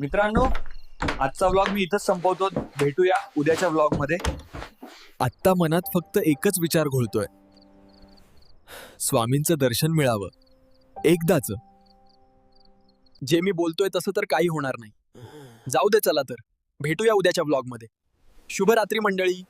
मित्रांनो आजचा व्लॉग मी इथंच संपवतो. भेटूया उद्याच्या व्लॉगमध्ये. आत्ता मनात फक्त एकच विचार घोळतोय. स्वामींचं दर्शन मिळावं. एकदाच. जे मी बोलतोय तसं तर काही होणार नाही. जाऊ दे चला तर. भेटूया उद्याच्या व्लॉगमध्ये. शुभरात्री मंडळी.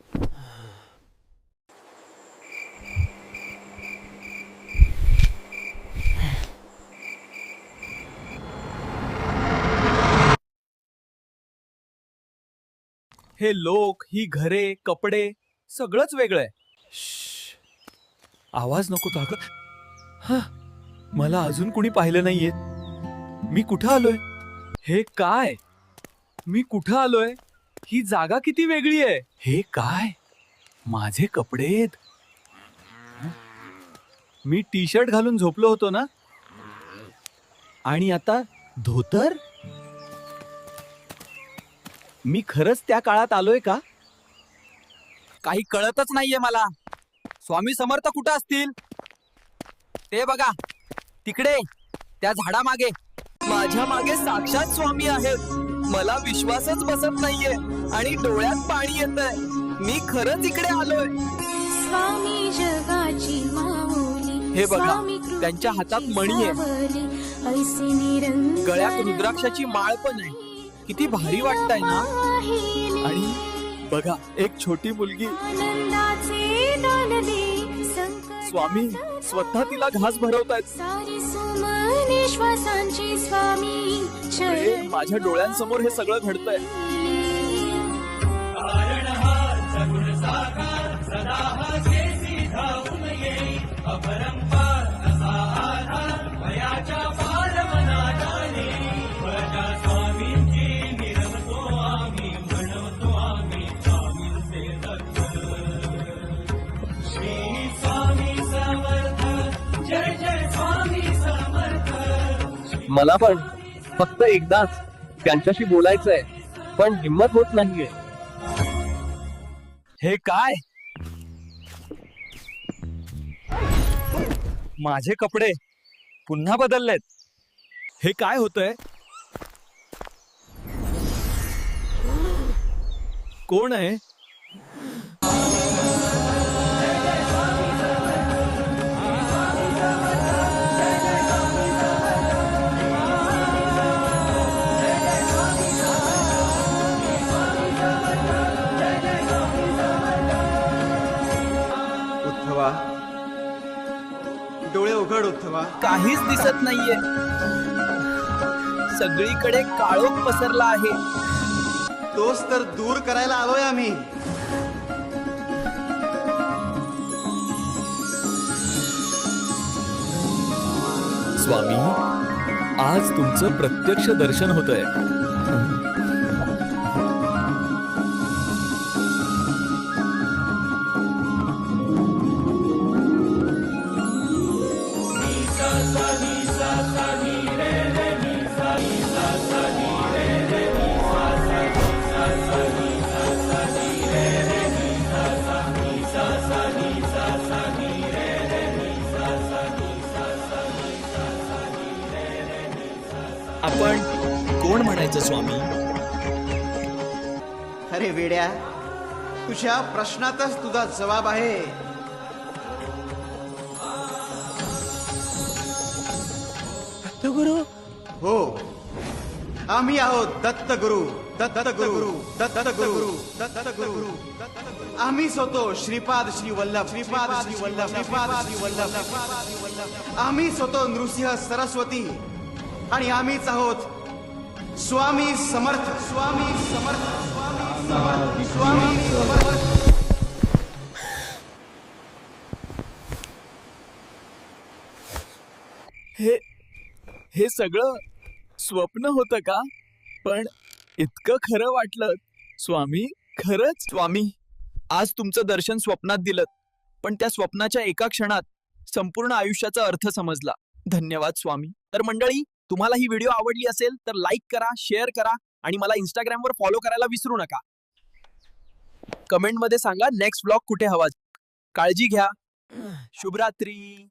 हे लोक ही घरे कपडे सगळंच वेगळं आहे. आवाज नको का हा मला अजून कुणी पाहिलं नाहीये. मी कुठं आलोय? हे काय? मी कुठं आलोय? ही जागा किती वेगळी आहे? हे काय? माझे कपडे मी टी शर्ट घालून झोपलो होतो ना? आणि आता धोतर? मी खरंच त्या काळात आलोय का? काही कळतच नाहीये मला. स्वामी समर्थ कुठं असतील? ते बघा. तिकडे. त्या झाडामागे. माझ्या मागे साक्षात स्वामी आहेत. मला विश्वासच बसत नाहीये. आणि डोळ्यात पाणी येतंय. मी खरंच इकडे आलोय. स्वामी जगाची माऊली हे बघा, स्वामी त्यांच्या हातात मणी आहे. गळ्यात रुद्राक्षाची माळ पण आहे. किती भारी वाटतंय ना. आणि बघा एक छोटी मुलगी. स्वामी स्वतः तिला घास भरवतायत. माझ्या डोळ्यांसमोर हे सगळं घडतंय. मला पण फक्त एकदाच त्यांच्याशी बोलायचंय पण हिंमत होत नाहीये. हे काय? माझे कपडे पुन्हा बदललेत. हे काय होतंय? कोण आहे? उद्धवा काहीच दिसत नाहीये. सगळीकडे काळोख पसरला आहे. तोच तर दूर करायला आलोय आम्ही. स्वामी आज तुमचं प्रत्यक्ष दर्शन होत आहे आपण कोण म्हणायचं स्वामी? अरे वेड्या तुझ्या प्रश्नातच तुझा जबाब आहे. गुरु? हो. आम्ही आहोत दत्त गुरु दत्त गुरु दत्त गुरु दत्त गुरु आम्हीच होतो श्रीपाद श्री वल्लभ श्रीपाद श्री वल्लभ श्रीपाद श्री वल्लभ. आम्हीच होतो नृसिंह सरस्वती आणि आम्हीच आहोत. स्वामी समर्थ स्वामी समर्थ स्वामी समर्थ स्वामी समर्थ. हे हे सगळं स्वप्न होतं का? पण इतकं खरं वाटलं. स्वामी खरंच? स्वामी आज तुमचं दर्शन स्वप्नात दिलं. पण त्या स्वप्नाच्या एका क्षणात संपूर्ण आयुष्याचा अर्थ समजला. धन्यवाद स्वामी. तर मंडळी तुम्हाला ही व्हिडिओ आवडली असेल तर लाईक करा शेअर करा आणि मला इंस्टाग्रामवर फॉलो करायला विसरू नका. कमेंटमध्ये सांगा नेक्स्ट ब्लॉग कुठे हवा. काळजी घ्या. शुभरात्री.